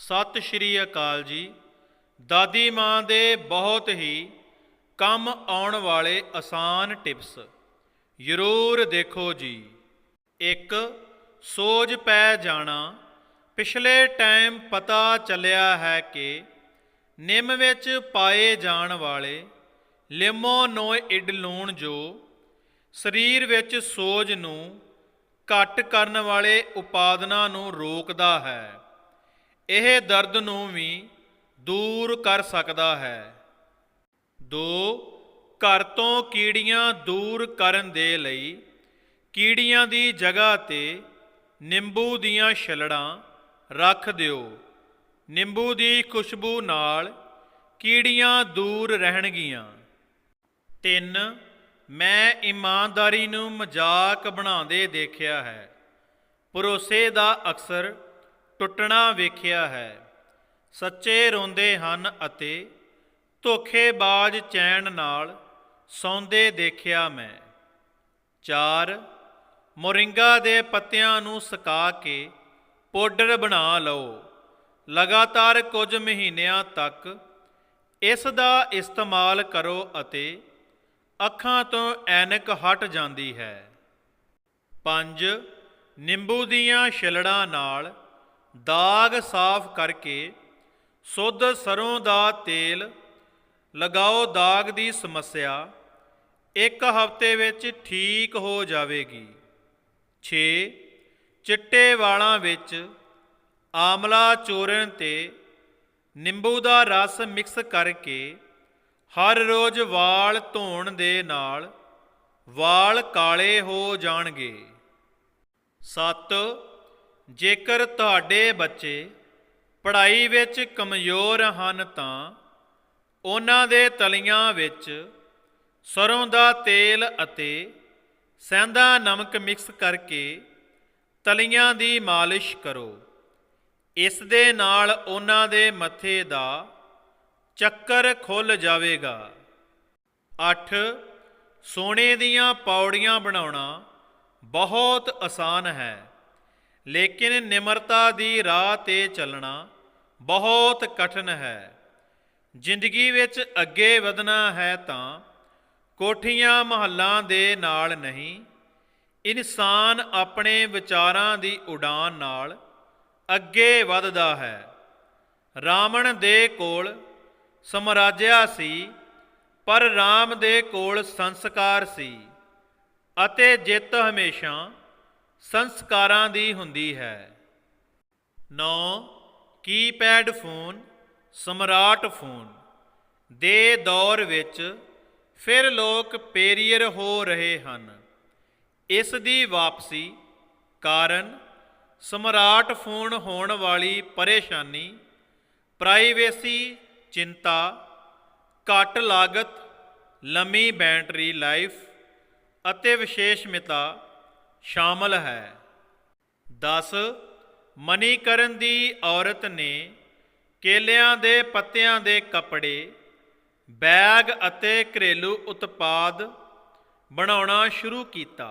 ਸਤਿ ਸ਼੍ਰੀ ਅਕਾਲ ਜੀ। ਦਾਦੀ ਮਾਂ ਦੇ ਬਹੁਤ ਹੀ ਕੰਮ ਆਉਣ ਵਾਲੇ ਆਸਾਨ ਟਿਪਸ। ਜ਼ਰੂਰ ਦੇਖੋ ਜੀ। ਇੱਕ, ਸੋਜ ਪੈ ਜਾਣਾ। ਪਿਛਲੇ ਟਾਈਮ ਪਤਾ ਚੱਲਿਆ ਹੈ ਕਿ ਨਿੰਮ ਵਿੱਚ ਪਾਏ ਜਾਣ ਵਾਲੇ ਲਿਮੋਨੋਇਡ ਲੂਣ ਜੋ ਸਰੀਰ ਵਿੱਚ ਸੋਜ ਨੂੰ ਘੱਟ ਕਰਨ ਵਾਲੇ ਉਪਾਦਨਾਂ ਨੂੰ ਰੋਕਦਾ ਹੈ। ਇਹ ਦਰਦ ਨੂੰ ਵੀ ਦੂਰ ਕਰ ਸਕਦਾ ਹੈ। 2 ਘਰ ਤੋਂ ਕੀੜੀਆਂ ਦੂਰ ਕਰਨ ਦੇ ਲਈ ਕੀੜੀਆਂ ਦੀ ਜਗ੍ਹਾ ਤੇ ਨਿੰਬੂ ਦੀਆਂ ਛਲੜਾਂ ਰੱਖ ਦਿਓ। ਨਿੰਬੂ ਦੀ ਖੁਸ਼ਬੂ ਨਾਲ ਕੀੜੀਆਂ ਦੂਰ ਰਹਿਣਗੀਆਂ। 3 ਮੈਂ ਇਮਾਨਦਾਰੀ ਨੂੰ ਮਜ਼ਾਕ ਬਣਾਉਂਦੇ ਦੇਖਿਆ ਹੈ। ਭਰੋਸੇ ਦਾ ਅਕਸਰ ਟੁੱਟਣਾ ਵੇਖਿਆ ਹੈ। ਸੱਚੇ ਰੋਂਦੇ ਹਨ ਅਤੇ ਧੋਖੇਬਾਜ਼ ਚੈਨ ਨਾਲ ਸੌਂਦੇ ਦੇਖਿਆ ਮੈਂ। 4 ਮੋਰਿੰਗਾ ਦੇ ਪੱਤਿਆਂ ਨੂੰ ਸੁਕਾ ਕੇ ਪਾਊਡਰ ਬਣਾ ਲਓ। ਲਗਾਤਾਰ ਕੁਝ ਮਹੀਨਿਆਂ ਤੱਕ ਇਸ ਦਾ ਇਸਤੇਮਾਲ ਕਰੋ ਅਤੇ ਅੱਖਾਂ ਤੋਂ ਐਨਕ ਹਟ ਜਾਂਦੀ ਹੈ। 5 ਨਿੰਬੂ ਦੀਆਂ ਛਿਲੜਾਂ ਨਾਲ ਦਾਗ ਸਾਫ਼ ਕਰਕੇ ਸੁੱਧ ਸਰੋਂ ਦਾ ਤੇਲ ਲਗਾਓ ਦਾਗ ਦੀ ਸਮੱਸਿਆ ਇੱਕ ਹਫ਼ਤੇ ਵਿੱਚ ਠੀਕ ਹੋ ਜਾਵੇਗੀ। 6 ਚਿੱਟੇ ਵਾਲਾਂ ਵਿੱਚ ਆਮਲਾ ਚੋਰਨ ਤੇ ਨਿੰਬੂ ਦਾ ਰਸ ਮਿਕਸ ਕਰਕੇ ਹਰ ਰੋਜ਼ ਵਾਲ ਧੋਣ ਦੇ ਨਾਲ ਵਾਲ ਕਾਲੇ ਹੋ ਜਾਣਗੇ। 7 ਜੇਕਰ ਤੁਹਾਡੇ ਬੱਚੇ ਪੜ੍ਹਾਈ ਵਿੱਚ ਕਮਜ਼ੋਰ ਹਨ ਤਾਂ ਉਹਨਾਂ ਦੇ ਤਲੀਆਂ ਵਿੱਚ ਸਰੋਂ ਦਾ ਤੇਲ ਅਤੇ ਸੈਂਦਾ ਨਮਕ ਮਿਕਸ ਕਰਕੇ ਤਲੀਆਂ ਦੀ ਮਾਲਿਸ਼ ਕਰੋ। ਇਸ ਦੇ ਨਾਲ ਉਹਨਾਂ ਦੇ ਮੱਥੇ ਦਾ ਚੱਕਰ ਖੁੱਲ ਜਾਵੇਗਾ। 8 ਸੋਨੇ ਦੀਆਂ ਪੌੜੀਆਂ ਬਣਾਉਣਾ ਬਹੁਤ ਆਸਾਨ ਹੈ। ਲੇਕਿਨ ਨਿਮਰਤਾ ਦੀ ਰਾਹ ਤੇ ਚੱਲਣਾ ਬਹੁਤ ਕਠਿਨ ਹੈ। ਜ਼ਿੰਦਗੀ ਵਿੱਚ ਅੱਗੇ ਵਧਣਾ ਹੈ ਤਾਂ ਕੋਠੀਆਂ ਮਹੱਲਾਂ ਦੇ ਨਾਲ ਨਹੀਂ, ਇਨਸਾਨ ਆਪਣੇ ਵਿਚਾਰਾਂ ਦੀ ਉਡਾਨ ਨਾਲ ਅੱਗੇ ਵੱਧਦਾ ਹੈ। ਰਾਵਣ ਦੇ ਕੋਲ ਸਮਰਾਜਿਆ ਸੀ, ਪਰ ਰਾਮ ਦੇ ਕੋਲ ਸੰਸਕਾਰ ਸੀ ਅਤੇ ਜਿੱਤ ਹਮੇਸ਼ਾ ਸੰਸਕਾਰਾਂ ਦੀ ਹੁੰਦੀ ਹੈ। 9 ਕੀਪੈਡ ਫੋਨ, ਸਮਰਾਟ ਫੋਨ। ਦੇ ਦੌਰ ਵਿੱਚ ਫਿਰ ਲੋਕ ਪੇਰੀਅਰ ਹੋ ਰਹੇ ਹਨ। ਇਸ ਦੀ ਵਾਪਸੀ ਕਾਰਨ ਸਮਰਾਟ ਫੋਨ ਹੋਣ ਵਾਲੀ ਪਰੇਸ਼ਾਨੀ, ਪ੍ਰਾਈਵੇਸੀ ਚਿੰਤਾ, ਘੱਟ ਲਾਗਤ, ਲੰਮੀ ਬੈਟਰੀ ਲਾਈਫ ਅਤੇ ਵਿਸ਼ੇਸ਼ਮਤਾ ਸ਼ਾਮਲ ਹੈ। 10 ਮਨੀਕਰਨ ਦੀ ਔਰਤ ਨੇ ਕੇਲਿਆਂ ਦੇ ਪੱਤਿਆਂ ਦੇ ਕੱਪੜੇ, ਬੈਗ ਅਤੇ ਘਰੇਲੂ ਉਤਪਾਦ ਬਣਾਉਣਾ ਸ਼ੁਰੂ ਕੀਤਾ।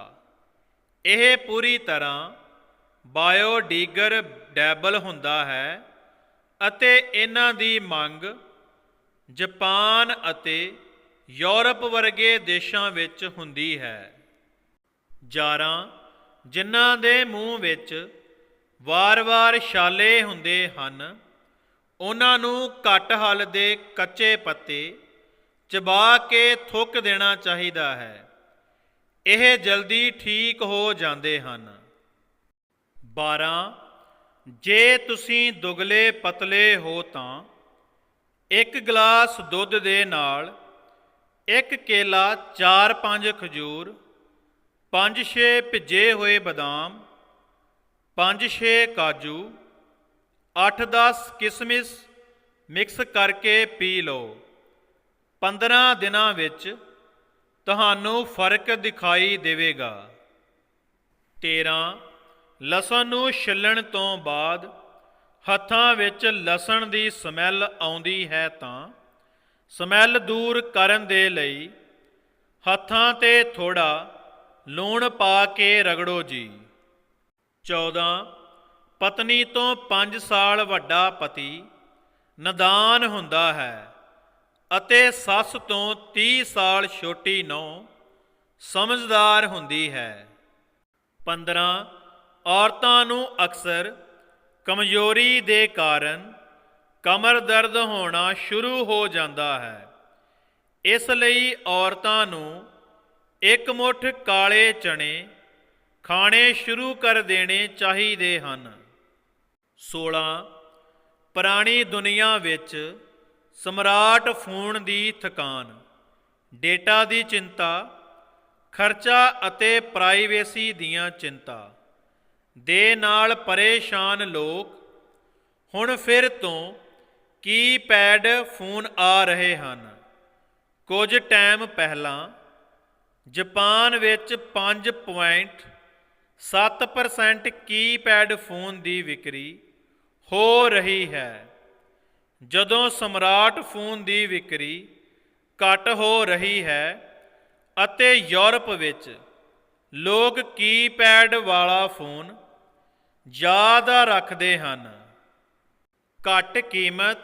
ਇਹ ਪੂਰੀ ਤਰ੍ਹਾਂ ਬਾਇਓਡੀਗਰ ਡੈਬਲ ਹੁੰਦਾ ਹੈ ਅਤੇ ਇਹਨਾਂ ਦੀ ਮੰਗ ਜਾਪਾਨ ਅਤੇ ਯੂਰਪ ਵਰਗੇ ਦੇਸ਼ਾਂ ਵਿੱਚ ਹੁੰਦੀ ਹੈ। ਜਾਰਾਂ ਜਿਨ੍ਹਾਂ ਦੇ ਮੂੰਹ ਵਿੱਚ ਵਾਰ-ਵਾਰ ਛਾਲੇ ਹੁੰਦੇ ਹਨ, ਉਹਨਾਂ ਨੂੰ ਘੱਟ ਹਲ ਦੇ ਕੱਚੇ ਪੱਤੇ ਚਬਾ ਕੇ ਥੁੱਕ ਦੇਣਾ ਚਾਹੀਦਾ ਹੈ। ਇਹ ਜਲਦੀ ਠੀਕ ਹੋ ਜਾਂਦੇ ਹਨ। 12 ਜੇ ਤੁਸੀਂ ਦੁਗਲੇ ਪਤਲੇ ਹੋ ਤਾਂ ਇੱਕ ਗਲਾਸ ਦੁੱਧ ਦੇ ਨਾਲ ਇੱਕ ਕੇਲਾ 4-5 ਖਜੂਰ 5-6 ਭਿੱਜੇ ਹੋਏ ਬਦਾਮ 5-6 ਕਾਜੂ 8-10 ਕਿਸਮਿਸ ਮਿਕਸ ਕਰਕੇ ਪੀ ਲਓ। 15 ਦਿਨਾਂ ਵਿੱਚ ਤੁਹਾਨੂੰ ਫ਼ਰਕ ਦਿਖਾਈ ਦੇਵੇਗਾ। 13 ਲਸਣ ਨੂੰ ਛਿੱਲਣ ਤੋਂ ਬਾਅਦ ਹੱਥਾਂ ਵਿੱਚ ਲਸਣ ਦੀ ਸਮੈਲ ਆਉਂਦੀ ਹੈ ਤਾਂ ਸਮੈਲ ਦੂਰ ਕਰਨ ਦੇ ਲਈ ਹੱਥਾਂ ਤੇ ਥੋੜਾ ਲੂਣ ਪਾ ਕੇ ਰਗੜੋ ਜੀ। 14 ਪਤਨੀ ਤੋਂ 5 ਸਾਲ ਵੱਡਾ ਪਤੀ, ਨਦਾਨ ਹੁੰਦਾ ਹੈ ਅਤੇ ਸੱਸ ਤੋਂ 30 ਸਾਲ ਛੋਟੀ ਨੌ ਸਮਝਦਾਰ ਹੁੰਦੀ ਹੈ। 15 ਔਰਤਾਂ ਨੂੰ ਅਕਸਰ ਕਮਜ਼ੋਰੀ ਦੇ ਕਾਰਨ ਕਮਰ ਦਰਦ ਹੋਣਾ ਸ਼ੁਰੂ ਹੋ ਜਾਂਦਾ ਹੈ। ਇਸ ਲਈ ਔਰਤਾਂ ਨੂੰ ਇੱਕ ਮੁੱਠ ਕਾਲੇ ਚਣੇ ਖਾਣੇ ਸ਼ੁਰੂ ਕਰ ਦੇਣੇ ਚਾਹੀਦੇ ਹਨ। 16 ਪੁਰਾਣੀ ਦੁਨੀਆ ਵਿੱਚ ਸਮਰਾਟ ਫੋਨ ਦੀ ਥਕਾਨ, ਡੇਟਾ ਦੀ ਚਿੰਤਾ, ਖਰਚਾ ਅਤੇ ਪ੍ਰਾਈਵੇਸੀ ਦੀਆਂ ਚਿੰਤਾ, ਦੇ ਨਾਲ ਪਰੇਸ਼ਾਨ ਲੋਕ, ਹੁਣ ਫਿਰ ਤੋਂ ਕੀਪੈਡ ਫੋਨ ਆ ਰਹੇ ਹਨ। ਕੁਝ ਟਾਈਮ ਪਹਿਲਾਂ ਜਾਪਾਨ ਵਿੱਚ 5.7% ਕੀਪੈਡ ਫੋਨ ਦੀ ਵਿਕਰੀ ਹੋ ਰਹੀ ਹੈ? ਜਦੋਂ ਸਮਰਾਟ ਫੋਨ ਦੀ ਵਿਕਰੀ ਘਟ ਹੋ ਰਹੀ ਹੈ ਅਤੇ ਯੂਰਪ ਵਿੱਚ ਲੋਕ ਕੀਪੈਡ ਵਾਲਾ ਫੋਨ ਜ਼ਿਆਦਾ ਰੱਖਦੇ ਹਨ? ਘੱਟ ਕੀਮਤ,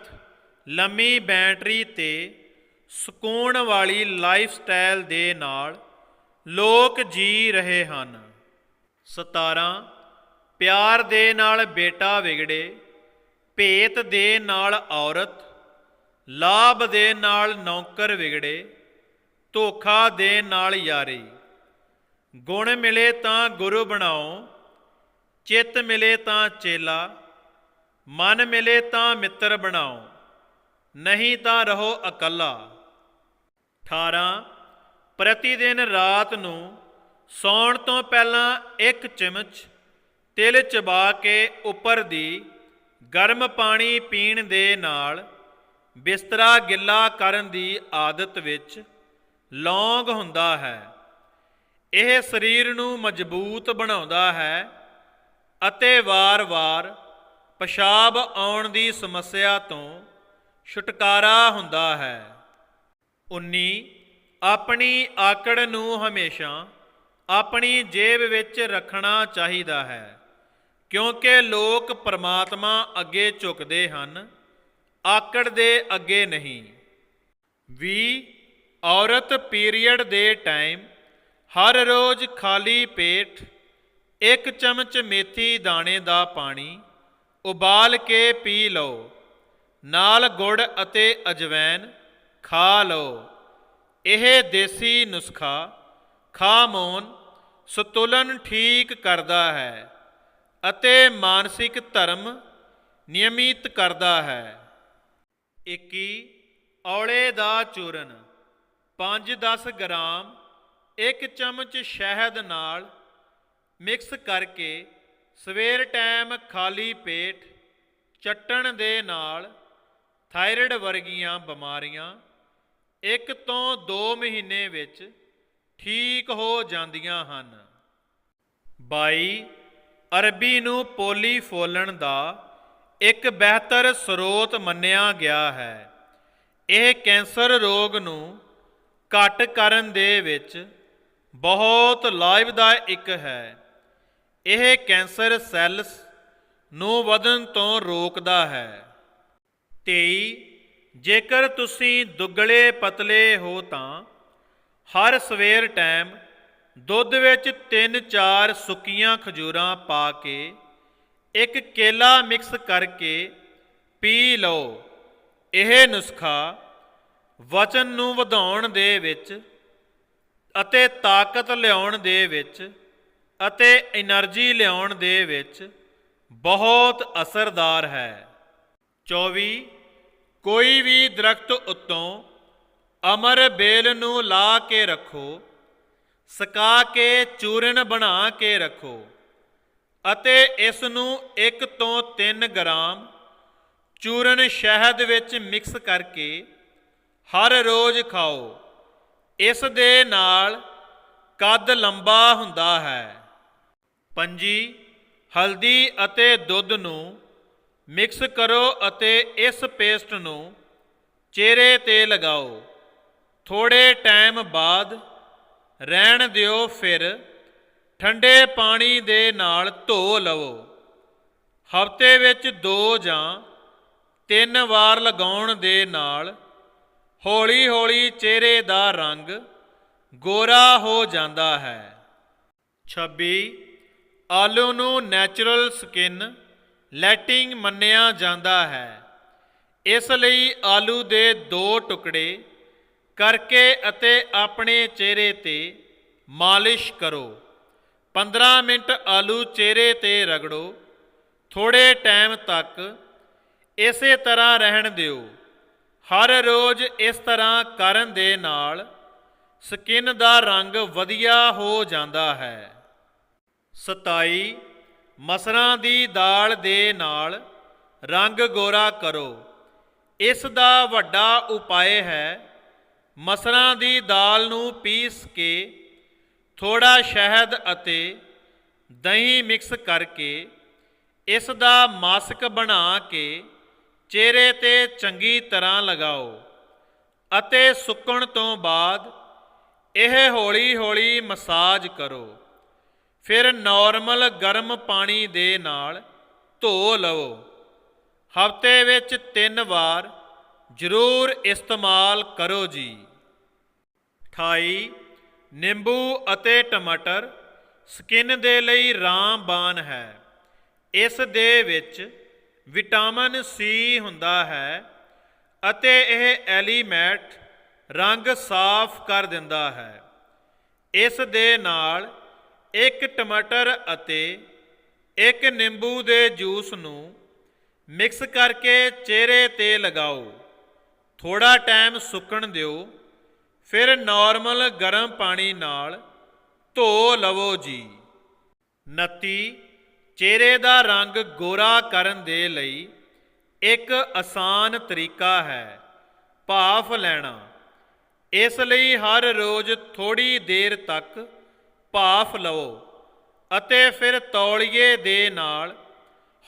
ਲੰਮੀ ਬੈਟਰੀ ਤੇ ਸਕੂਨ ਵਾਲੀ ਲਾਈਫ ਸਟਾਈਲ ਦੇ ਨਾਲ ਲੋਕ ਜੀ ਰਹੇ ਹਨ। 17 ਪਿਆਰ ਦੇ ਨਾਲ ਬੇਟਾ ਵਿਗੜੇ, ਭੇਤ ਦੇ ਨਾਲ ਔਰਤ, ਲਾਭ ਦੇ ਨਾਲ ਨੌਕਰ ਵਿਗੜੇ, ਧੋਖਾ ਦੇ ਨਾਲ ਯਾਰੀ। ਗੁਣ ਮਿਲੇ ਤਾਂ ਗੁਰੂ ਬਣਾਓ, ਚਿੱਤ ਮਿਲੇ ਤਾਂ ਚੇਲਾ, ਮਨ ਮਿਲੇ ਤਾਂ ਮਿੱਤਰ ਬਣਾਓ, ਨਹੀਂ ਤਾਂ ਰਹੋ ਇਕੱਲਾ। 18 ਪ੍ਰਤੀ ਦਿਨ ਰਾਤ ਨੂੰ ਸੌਣ ਤੋਂ ਪਹਿਲਾਂ ਇੱਕ ਚਮਚ ਤਿਲ ਚਬਾ ਕੇ ਉੱਪਰ ਦੀ ਗਰਮ ਪਾਣੀ ਪੀਣ ਦੇ ਨਾਲ ਬਿਸਤਰਾ ਗਿੱਲਾ ਕਰਨ ਦੀ ਆਦਤ ਵਿੱਚ ਲੌਂਗ ਹੁੰਦਾ ਹੈ। ਇਹ ਸਰੀਰ ਨੂੰ ਮਜ਼ਬੂਤ ਬਣਾਉਂਦਾ ਹੈ ਅਤੇ ਵਾਰ-ਵਾਰ ਪਿਸ਼ਾਬ ਆਉਣ ਦੀ ਸਮੱਸਿਆ ਤੋਂ ਛੁਟਕਾਰਾ ਹੁੰਦਾ ਹੈ। 19 ਆਪਣੀ ਆਕੜ ਨੂੰ ਹਮੇਸ਼ਾ ਆਪਣੀ ਜੇਬ ਵਿੱਚ ਰੱਖਣਾ ਚਾਹੀਦਾ ਹੈ, ਕਿਉਂਕਿ ਲੋਕ ਪਰਮਾਤਮਾ ਅੱਗੇ ਝੁਕਦੇ ਹਨ, ਆਕੜ ਦੇ ਅੱਗੇ ਨਹੀਂ। ਵੀ ਔਰਤ ਪੀਰੀਅਡ ਦੇ ਟਾਈਮ ਹਰ ਰੋਜ਼ ਖਾਲੀ ਪੇਟ ਇੱਕ ਚਮਚ ਮੇਥੀ ਦਾਣੇ ਦਾ ਪਾਣੀ ਉਬਾਲ ਕੇ ਪੀ ਲਓ, ਨਾਲ ਗੁੜ ਅਤੇ ਅਜਵੈਨ ਖਾ ਲਓ। ਇਹ ਦੇਸੀ ਨੁਸਖਾ ਖਾਮੋਨ ਸੰਤੁਲਨ ਠੀਕ ਕਰਦਾ ਹੈ ਅਤੇ ਮਾਨਸਿਕ ਧਰਮ ਨਿਯਮਿਤ ਕਰਦਾ ਹੈ। 21 ਔਲੇ ਦਾ ਚੂਰਨ। 5-10 ਗ੍ਰਾਮ ਇੱਕ ਚਮਚ ਸ਼ਹਿਦ ਨਾਲ ਮਿਕਸ ਕਰਕੇ ਸਵੇਰ ਟਾਈਮ ਖਾਲੀ ਪੇਟ ਚਟਣ ਦੇ ਨਾਲ ਥਾਇਰਾਇਡ ਵਰਗੀਆਂ ਬਿਮਾਰੀਆਂ ਇੱਕ ਤੋਂ 2 ਮਹੀਨੇ ਵਿੱਚ ਠੀਕ ਹੋ ਜਾਂਦੀਆਂ ਹਨ। 22 ਅਰਬੀ ਨੂੰ ਪੋਲੀ ਫੋਲਣ ਦਾ ਇੱਕ ਬਿਹਤਰ ਸਰੋਤ ਮੰਨਿਆ ਗਿਆ ਹੈ। ਇਹ ਕੈਂਸਰ ਰੋਗ ਨੂੰ ਘੱਟ ਕਰਨ ਦੇ ਵਿੱਚ ਬਹੁਤ ਲਾਭਦਾਇਕ ਹੈ। ਇਹ ਕੈਂਸਰ ਸੈੱਲਸ ਨੂੰ ਵਧਣ ਤੋਂ ਰੋਕਦਾ ਹੈ। 23 ਜੇਕਰ ਤੁਸੀਂ ਦੁੱਗਲੇ ਪਤਲੇ ਹੋ ਤਾਂ ਹਰ ਸਵੇਰ ਟਾਈਮ ਦੁੱਧ ਵਿੱਚ 3-4 ਸੁੱਕੀਆਂ ਖਜੂਰਾਂ ਪਾ ਕੇ ਇੱਕ ਕੇਲਾ ਮਿਕਸ ਕਰਕੇ ਪੀ ਲਓ। ਇਹ ਨੁਸਖਾ ਵਚਨ ਨੂੰ ਵਧਾਉਣ ਦੇ ਵਿੱਚ ਅਤੇ ਤਾਕਤ ਲਿਆਉਣ ਦੇ ਵਿੱਚ ਅਤੇ એનર્ਜੀ ਲਿਆਉਣ ਦੇ ਵਿੱਚ ਬਹੁਤ ਅਸਰਦਾਰ ਹੈ। 24 ਕੋਈ ਵੀ ਦਰਖਤ ਉੱਤੋਂ ਅਮਰ ਬੇਲ ਨੂੰ ਲਾ ਕੇ ਰੱਖੋ, ਸਕਾ ਕੇ ਚੂਰਨ ਬਣਾ ਕੇ ਰੱਖੋ, ਅਤੇ ਇਸ ਨੂੰ 1 ਤੋਂ 3 ਗ੍ਰਾਮ ਚੂਰਨ ਸ਼ਹਿਦ ਵਿੱਚ ਮਿਕਸ ਕਰਕੇ ਹਰ ਰੋਜ਼ ਖਾਓ। ਇਸ ਦੇ ਨਾਲ ਕੱਦ ਲੰਬਾ ਹੁੰਦਾ ਹੈ। ਪੰਜੀ, ਹਲਦੀ ਅਤੇ ਦੁੱਧ ਨੂੰ ਮਿਕਸ ਕਰੋ ਅਤੇ ਇਸ ਪੇਸਟ ਨੂੰ ਚਿਹਰੇ ਤੇ ਲਗਾਓ। ਥੋੜੇ ਟਾਈਮ ਬਾਅਦ ਰਹਿਣ ਦਿਓ ਫਿਰ ਠੰਡੇ ਪਾਣੀ ਦੇ ਨਾਲ ਧੋ ਲਵੋ। ਹਫ਼ਤੇ ਵਿੱਚ 2 ਜਾਂ 3 ਵਾਰ ਲਗਾਉਣ ਦੇ ਨਾਲ ਹੌਲੀ-ਹੌਲੀ ਚਿਹਰੇ ਦਾ ਰੰਗ ਗੋਰਾ ਹੋ ਜਾਂਦਾ ਹੈ। 26 ਆਲੂ ਨੂੰ ਨੈਚੁਰਲ ਸਕਿਨ ਲੈਟਿੰਗ ਮੰਨਿਆ ਜਾਂਦਾ ਹੈ। ਇਸ ਲਈ ਆਲੂ ਦੇ ਦੋ ਟੁਕੜੇ ਕਰਕੇ ਅਤੇ ਆਪਣੇ ਚਿਹਰੇ ਤੇ ਮਾਲਿਸ਼ ਕਰੋ। 15 ਮਿੰਟ ਆਲੂ ਚਿਹਰੇ ਤੇ ਰਗੜੋ। ਥੋੜੇ ਟਾਈਮ ਤੱਕ ਇਸੇ ਤਰ੍ਹਾਂ ਰਹਿਣ ਦਿਓ। ਹਰ ਰੋਜ਼ ਇਸ ਤਰ੍ਹਾਂ ਕਰਨ ਦੇ ਨਾਲ ਸਕਿਨ ਦਾ ਰੰਗ ਵਧੀਆ ਹੋ ਜਾਂਦਾ ਹੈ। 27 ਮਸਰਾਂ ਦੀ ਦਾਲ ਦੇ ਨਾਲ ਰੰਗ ਗੋਰਾ ਕਰੋ। ਇਸ ਦਾ ਵੱਡਾ ਉਪਾਅ ਹੈ, ਮਸਰਾਂ ਦੀ ਦਾਲ ਨੂੰ ਪੀਸ ਕੇ ਥੋੜਾ ਸ਼ਹਿਦ ਅਤੇ ਦਹੀਂ ਮਿਕਸ ਕਰਕੇ ਇਸ ਦਾ ਮਾਸਕ ਬਣਾ ਕੇ ਚਿਹਰੇ ਤੇ ਚੰਗੀ ਤਰ੍ਹਾਂ ਲਗਾਓ ਅਤੇ ਸੁੱਕਣ ਤੋਂ ਬਾਅਦ ਇਹ ਹੌਲੀ-ਹੌਲੀ ਮਸਾਜ ਕਰੋ। ਫਿਰ ਨਾਰਮਲ ਗਰਮ ਪਾਣੀ ਦੇ ਨਾਲ ਧੋ ਲਵੋ। ਹਫ਼ਤੇ ਵਿੱਚ 3 ਵਾਰ ਜ਼ਰੂਰ ਇਸਤੇਮਾਲ ਕਰੋ ਜੀ। 28 ਨਿੰਬੂ ਅਤੇ ਟਮਾਟਰ ਸਕਿਨ ਦੇ ਲਈ ਰਾਮਬਾਨ ਹੈ। ਇਸ ਦੇ ਵਿੱਚ ਵਿਟਾਮਿਨ ਸੀ ਹੁੰਦਾ ਹੈ ਅਤੇ ਇਹ ਐਲੀਮੈਂਟ ਰੰਗ ਸਾਫ਼ ਕਰ ਦਿੰਦਾ ਹੈ। ਇਸ ਦੇ ਨਾਲ ਇੱਕ ਟਮਾਟਰ ਅਤੇ ਇੱਕ ਨਿੰਬੂ ਦੇ ਜੂਸ ਨੂੰ ਮਿਕਸ ਕਰਕੇ ਚਿਹਰੇ ਤੇ ਲਗਾਓ। ਥੋੜਾ ਟਾਈਮ ਸੁੱਕਣ ਦਿਓ, ਫਿਰ ਨਾਰਮਲ ਗਰਮ ਪਾਣੀ ਨਾਲ ਧੋ ਲਵੋ ਜੀ। 29 ਚਿਹਰੇ ਦਾ ਰੰਗ ਗੋਰਾ ਕਰਨ ਦੇ ਲਈ ਇੱਕ ਆਸਾਨ ਤਰੀਕਾ ਹੈ, ਭਾਫ ਲੈਣਾ। ਇਸ ਲਈ ਹਰ ਰੋਜ਼ ਥੋੜੀ ਦੇਰ ਤੱਕ ਭਾਫ ਲਵੋ ਅਤੇ ਫਿਰ ਤੌਲੀਏ ਦੇ ਨਾਲ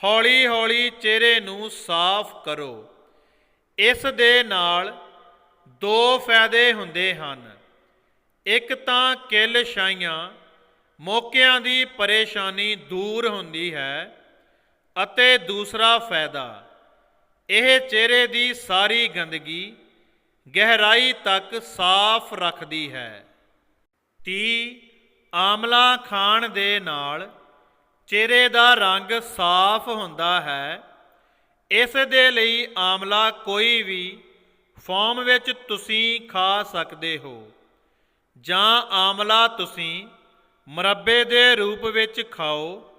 ਹੌਲੀ-ਹੌਲੀ ਚਿਹਰੇ ਨੂੰ ਸਾਫ਼ ਕਰੋ। ਇਸ ਦੇ ਨਾਲ ਦੋ ਫਾਇਦੇ ਹੁੰਦੇ ਹਨ। ਇੱਕ ਤਾਂ ਕਿਲ ਛਾਈਆਂ ਮੌਕਿਆਂ ਦੀ ਪਰੇਸ਼ਾਨੀ ਦੂਰ ਹੁੰਦੀ ਹੈ ਅਤੇ ਦੂਸਰਾ ਫਾਇਦਾ, ਇਹ ਚਿਹਰੇ ਦੀ ਸਾਰੀ ਗੰਦਗੀ ਗਹਿਰਾਈ ਤੱਕ ਸਾਫ਼ ਰੱਖਦੀ ਹੈ। 30 ਆਮਲਾ ਖਾਣ ਦੇ ਨਾਲ ਚਿਹਰੇ ਦਾ ਰੰਗ ਸਾਫ਼ ਹੁੰਦਾ ਹੈ। ਇਸ ਦੇ ਲਈ ਆਮਲਾ ਕੋਈ ਵੀ ਫਾਰਮ ਵਿੱਚ ਤੁਸੀਂ ਖਾ ਸਕਦੇ ਹੋ ਜਾਂ ਆਮਲਾ ਤੁਸੀਂ ਮਰੱਬੇ ਦੇ ਰੂਪ ਵਿੱਚ ਖਾਓ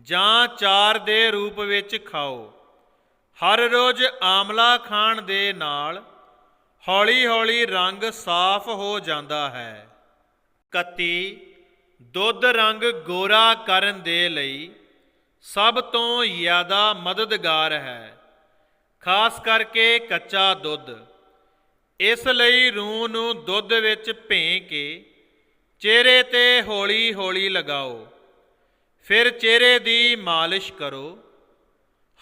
ਜਾਂ ਚਾਰ ਦੇ ਰੂਪ ਵਿੱਚ ਖਾਓ। ਹਰ ਰੋਜ਼ ਆਮਲਾ ਖਾਣ ਦੇ ਨਾਲ ਹੌਲੀ-ਹੌਲੀ ਰੰਗ ਸਾਫ਼ ਹੋ ਜਾਂਦਾ ਹੈ। 31 ਦੁੱਧ ਰੰਗ ਗੋਰਾ ਕਰਨ ਦੇ ਲਈ ਸਭ ਤੋਂ ਜ਼ਿਆਦਾ ਮਦਦਗਾਰ ਹੈ, ਖਾਸ ਕਰਕੇ ਕੱਚਾ ਦੁੱਧ। ਇਸ ਲਈ ਰੂਹ ਨੂੰ ਦੁੱਧ ਵਿੱਚ ਭੇ ਕੇ ਚਿਹਰੇ ਤੇ ਹੌਲੀ-ਹੌਲੀ ਲਗਾਓ। ਫਿਰ ਚਿਹਰੇ ਦੀ ਮਾਲਿਸ਼ ਕਰੋ।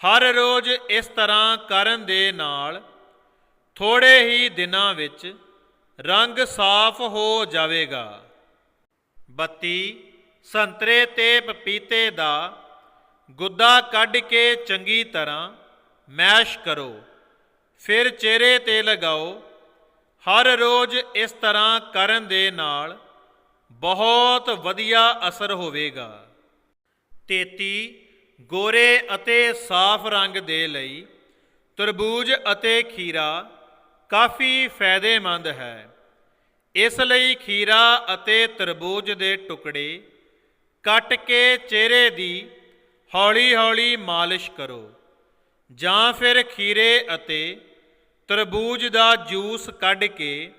ਹਰ ਰੋਜ਼ ਇਸ ਤਰ੍ਹਾਂ ਕਰਨ ਦੇ ਨਾਲ ਥੋੜੇ ਹੀ ਦਿਨਾਂ ਵਿੱਚ ਰੰਗ ਸਾਫ਼ ਹੋ ਜਾਵੇਗਾ। 32 ਸੰਤਰੇ ਤੇ ਪਪੀਤੇ ਦਾ ਗੁੱਦਾ ਕੱਢ ਕੇ ਚੰਗੀ ਤਰ੍ਹਾਂ ਮੈਸ਼ ਕਰੋ। ਫਿਰ ਚਿਹਰੇ ਤੇ ਲਗਾਓ। ਹਰ ਰੋਜ਼ ਇਸ ਤਰ੍ਹਾਂ ਕਰਨ ਦੇ ਨਾਲ ਬਹੁਤ ਵਧੀਆ ਅਸਰ ਹੋਵੇਗਾ। 33 ਗੋਰੇ ਅਤੇ ਸਾਫ਼ ਰੰਗ ਦੇ ਲਈ ਤਰਬੂਜ ਅਤੇ ਖੀਰਾ ਕਾਫੀ ਫਾਇਦੇਮੰਦ ਹੈ। ਇਸ ਲਈ ਖੀਰਾ ਅਤੇ ਤਰਬੂਜ ਦੇ ਟੁਕੜੇ ਕੱਟ ਕੇ ਚਿਹਰੇ ਦੀ ਹੌਲੀ-ਹੌਲੀ ਮਾਲਿਸ਼ ਕਰੋ ਜਾਂ ਫਿਰ ਖੀਰੇ ਅਤੇ ਤਰਬੂਜ ਦਾ ਜੂਸ ਕੱਢ ਕੇ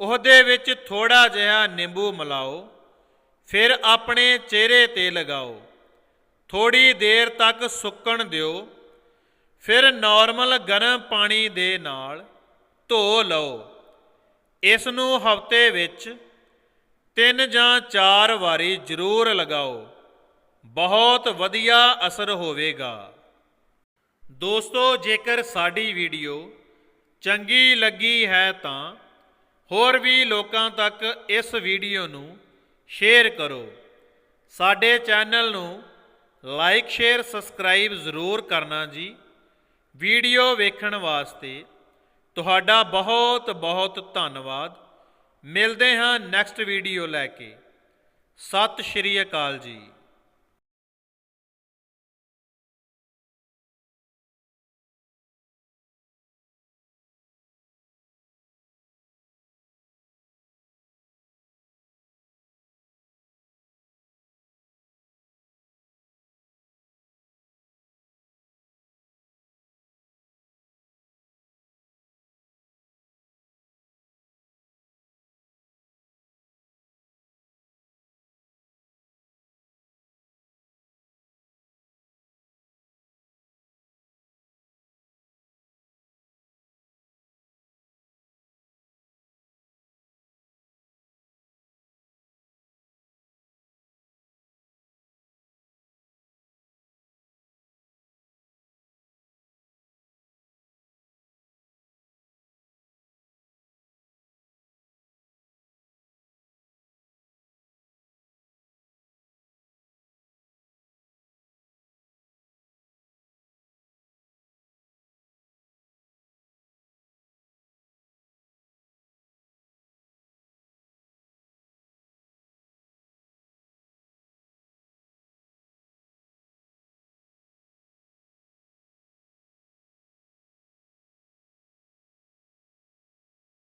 ਉਹਦੇ ਵਿੱਚ ਥੋੜਾ ਜਿਹਾ ਨਿੰਬੂ ਮਿਲਾਓ, ਫਿਰ ਆਪਣੇ ਚਿਹਰੇ ਤੇ ਲਗਾਓ। ਥੋੜੀ ਦੇਰ ਤੱਕ ਸੁੱਕਣ ਦਿਓ, ਫਿਰ ਨਾਰਮਲ ਗਰਮ ਪਾਣੀ ਦੇ ਨਾਲ ਧੋ ਲਓ। ਇਸ ਨੂੰ ਹਫ਼ਤੇ ਵਿੱਚ ਤਿੰਨ ਜਾਂ ਚਾਰ ਵਾਰੀ ਜ਼ਰੂਰ ਲਗਾਓ। ਬਹੁਤ ਵਧੀਆ ਅਸਰ ਹੋਵੇਗਾ। ਦੋਸਤੋ, ਜੇਕਰ ਸਾਡੀ ਵੀਡੀਓ ਚੰਗੀ ਲੱਗੀ ਹੈ ਤਾਂ ਹੋਰ ਵੀ ਲੋਕਾਂ ਤੱਕ ਇਸ ਵੀਡੀਓ ਨੂੰ ਸ਼ੇਅਰ ਕਰੋ। ਸਾਡੇ ਚੈਨਲ ਨੂੰ ਲਾਈਕ, ਸ਼ੇਅਰ, ਸਬਸਕ੍ਰਾਈਬ ਜ਼ਰੂਰ ਕਰਨਾ ਜੀ। ਵੀਡੀਓ ਵੇਖਣ ਵਾਸਤੇ ਤੁਹਾਡਾ ਬਹੁਤ ਬਹੁਤ ਧੰਨਵਾਦ। ਮਿਲਦੇ ਹਾਂ ਨੈਕਸਟ ਵੀਡੀਓ ਲੈ ਕੇ। ਸਤਿ ਸ਼੍ਰੀ ਅਕਾਲ ਜੀ।